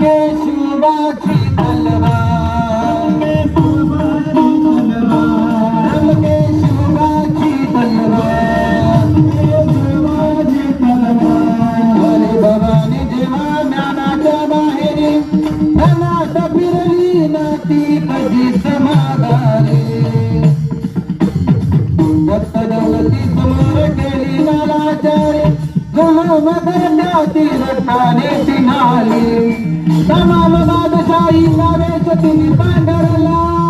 Geçme vakit elbet बादशाही नावेश तिने पांढरला.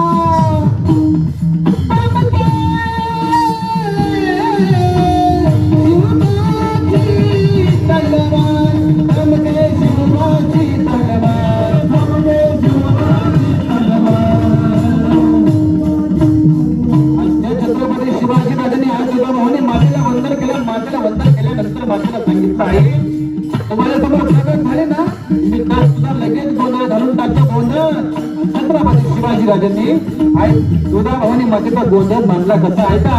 छत्रपती शिवाजी राजांनी आई तुळजाभवानी मातेचा गोंधळ बांधला कसा आहे का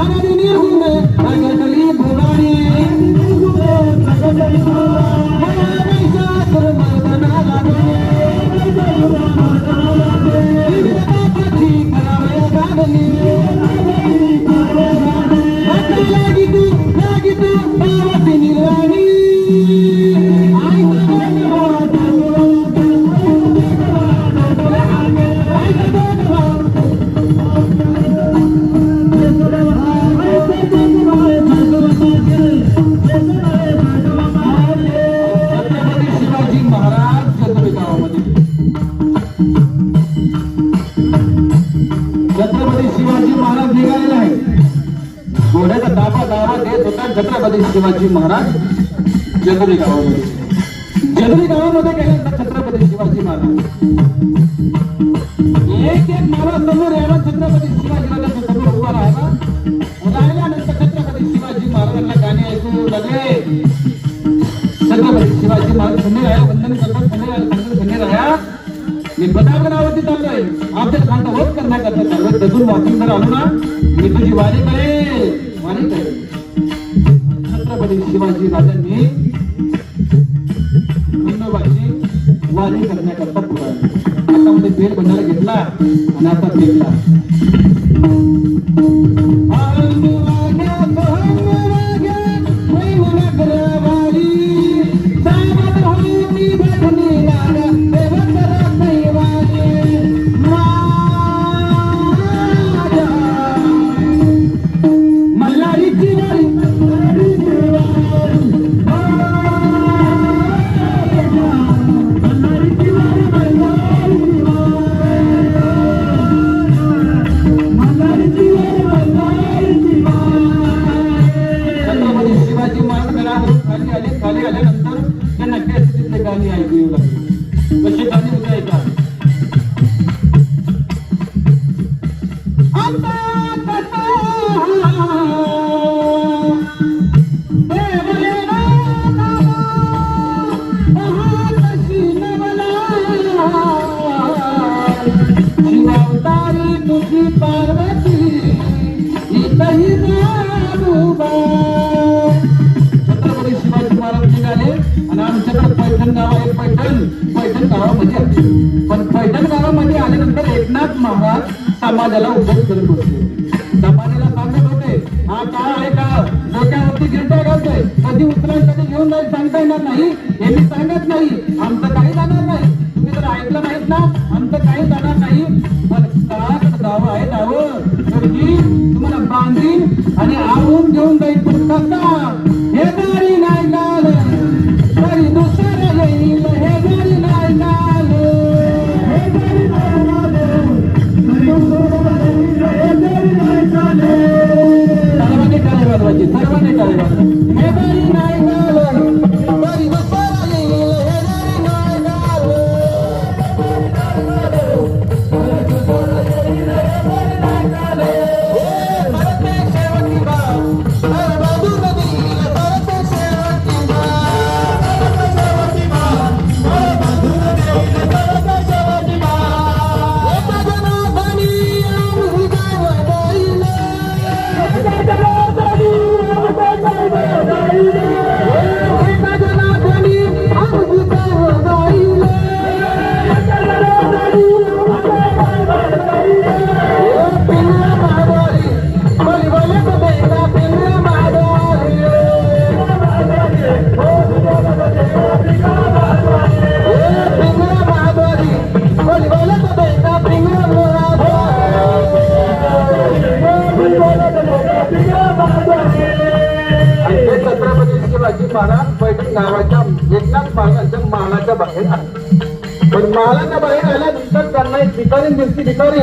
आनंदी निर्गुण भुवानी घोड्याचा दाबा देत होता छत्रपती शिवाजी महाराज जगरी गावामध्ये. जगरी गावामध्ये गेल्यानंतर छत्रपती शिवाजी महाराज. एक एक मारा समोर यायला छत्रपती शिवाजी महाराजांच्या समोर उभा राहिला राहिल्यानंतर छत्रपती शिवाजी महाराजांना गाणे ऐकू लागले. छत्रपती शिवाजी महाराज खंडे राया वंदन करतात खंडे राया खंडे राया मी प्रतापगडावरती चाललोय. आमच्या खांदा होत करण्याकरता चाललोय. तिथून वॉकिंग जर आलो ना. मी तुझी वारी करेल. आणि छत्रपती शिवाजी राजांनी खंडोबाची वारी करण्याकरता पुढे आता मध्ये बेल बंधारा घेतला आणि आता फेकला पैठण पैठण पैठण गावामध्ये आले. पण पैठण गावामध्ये आल्यानंतर एकनाथ महाराज समाजाला उभं करत बसले समाजाला सांगत होते हा काळ आहे का? डोक्यावरती गिरट्या घालतोय. कधी उचलाय कधी घेऊन जाईल सांगता येणार नाही. हे मी सांगत नाही. आमचं काही जाणार नाही. तुम्ही तर ऐकलं नाहीत ना आमचं काही जाणार नाही. पण काळाकडे गाव आहे दावं तुम्हाला बांधीन आणि आवून घेऊन जाईल पण सांगता महाराज पैठण गावाच्या एकनाथ महाराजांच्या महालाच्या बाहेर आले. पण मालाच्या बाहेर आल्यानंतर त्यांना एक भिकारी मिरची भिकारी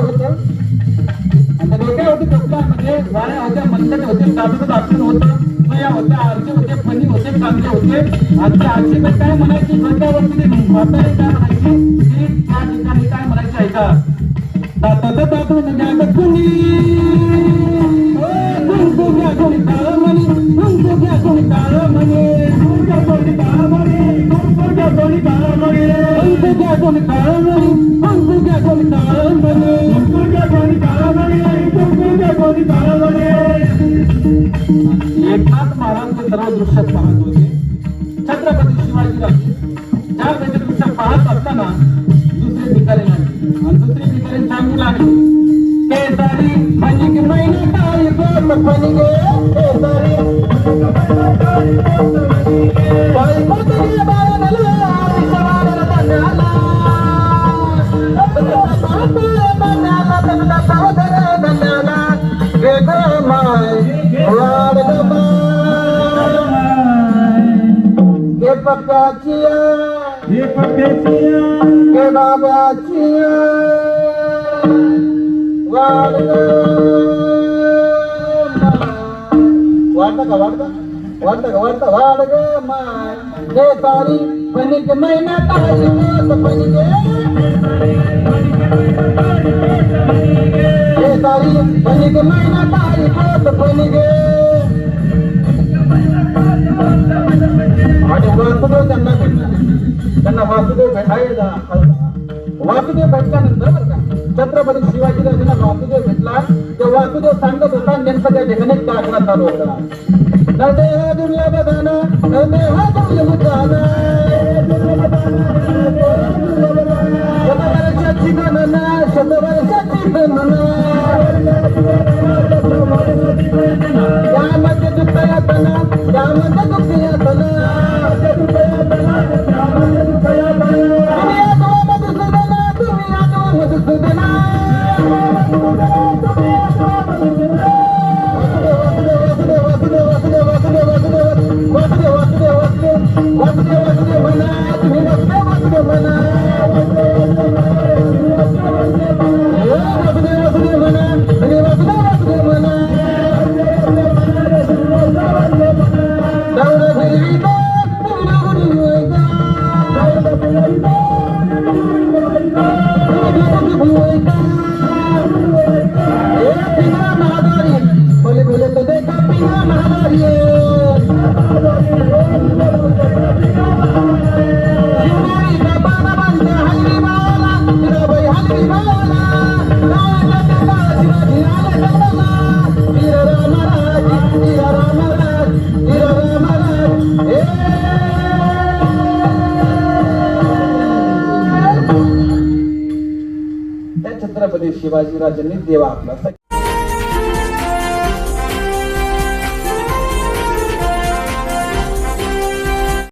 होतं. वाऱ्या होते दादू दाखल होतं सुया होत्या आरचे होते फणी होते चांगले होते आणि आरचे आरचे काय म्हणायची डोक्यावरती ते म्हातारे काय म्हणायची त्या ठिकाणी काय म्हणायचे ऐका दाताचं दातू म्हणजे आता कुणी एकनाथ महाराज ते सर्व दृश्य पाहत होते. छत्रपती शिवाजीराजे ज्या वेळेचे दृश्य पाहत असताना दुसरे भिकारी लागले आणि दुसरे भिकारी सांगू लागले केसरी म्हणजे की महिने काय गोत फणगे केसरी म्हणजे हे पक्ष्याचिया हे पक्ष्याचिया हे बाब्याचिया वाढतं का वाढतं वाढतं का वाढतं वाढ ग माय तारी पणिक महिना तारी पणिक हे तारी पणिक महिना तारी आणि वासुदेव त्यांना भेटला. त्यांना वासुदेव भेटायला वासुदेव भेटल्यानंतर बरं का छत्रपती शिवाजी राजांना वासुदेव भेटला. तो वासुदेव सांगत होता नेमकं त्या ठिकाणी दाखला चालू होता. नदे हा बदाना नदे हा बदाना शतवर्षाची गणना शतवर्षाची ¡Gracias! छत्रपती शिवाजीराजांनी देवा आपला